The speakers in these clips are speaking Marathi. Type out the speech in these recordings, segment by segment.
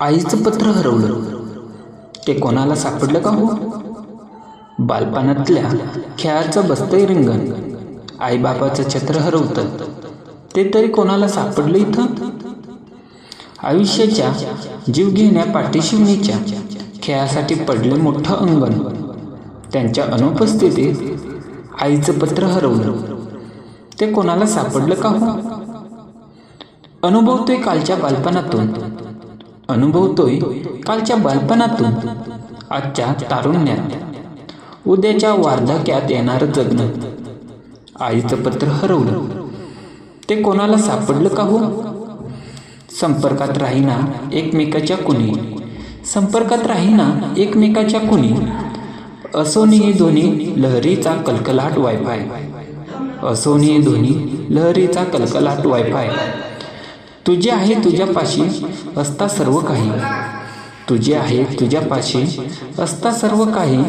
आईचं पत्र हरवलं. ते कोणाला सापडलं का हो? बालपणातल्या खेळाचं बसतंय रिंगण. आईबापाचं छत्र हरवतं. ते तरी कोणाला सापडलं इथं? आयुष्याच्या जीव घेण्या पाठीशिवणीच्या खेळासाठी पडले मोठं अंगण. त्यांच्या अनुपस्थितीत आईचं पत्र हरवलं. ते कोणाला सापडलं का हो? अनुभवतोय कालच्या बालपणातून. अनुभवतोय कालच्या बालपणातून आजच्या तारुण्यात. उद्याच्या वार्धक्यात येणारं जगणं. आईचं पत्र हरवलं. ते कोणाला सापडलं का हो? संपर्कात राहीना एकमेकाच्या कुणी. संपर्कात राहीना एकमेकाच्या कुणी. असोनी दोन्ही लहरीचा कलकलाट वायफाय असोनी दोन्ही लहरीचा कलकलाट वायफाय तुझे आहे तुझ्यापाशी असता सर्व काही. तुझे आहे तुझ्यापाशी असता सर्व काही.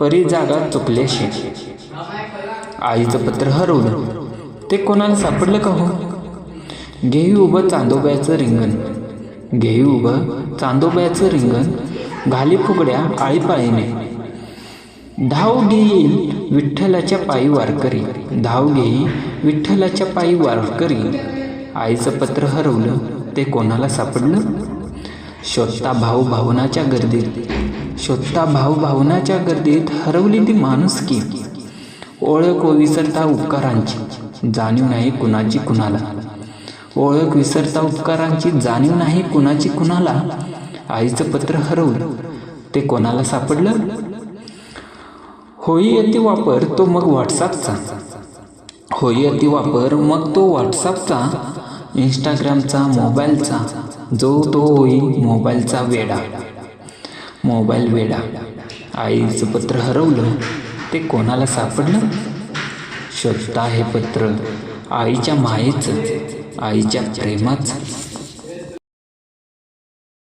परी जागा चुकल्याशी. आईचं पत्र हरवलं. ते कोणाला सापडलं का हो? घेई उभं चांदोब्याचं रिंगण. घेई उभं चांदोब्याचं रिंगण. घाली फुगड्या आळीपाळीने. धाव घेईल विठ्ठलाच्या पायी वारकरी. धाव घेई विठ्ठलाच्या पायी वारकरी. आईचं पत्र हरवलं. ते कोणाला सापडलं? शोधता भाऊ भावनाच्या गर्दीत. शोधता भाऊ भावनाच्या गर्दीत हरवली ती माणुसकी ओळख विसरता उपकारांची. जाणीव नाही कुणाची कुणाला. ओळख विसरता उपकारांची जाणीव नाही कुणाची कुणाला. आईचं पत्र हरवलं. ते कोणाला सापडलं? होई येते वापर तो मग व्हॉट्सअपचा. होई अतिवापर मग तो व्हॉट्सअपचा इंस्टाग्रामचा मोबाईलचा जो तो होई मोबाईलचा वेडा मोबाईल वेडा आईचं पत्र हरवलं ते कोणाला सापडलं? शोधता हे पत्र आईच्या मायेचं आईच्या प्रेमाचं.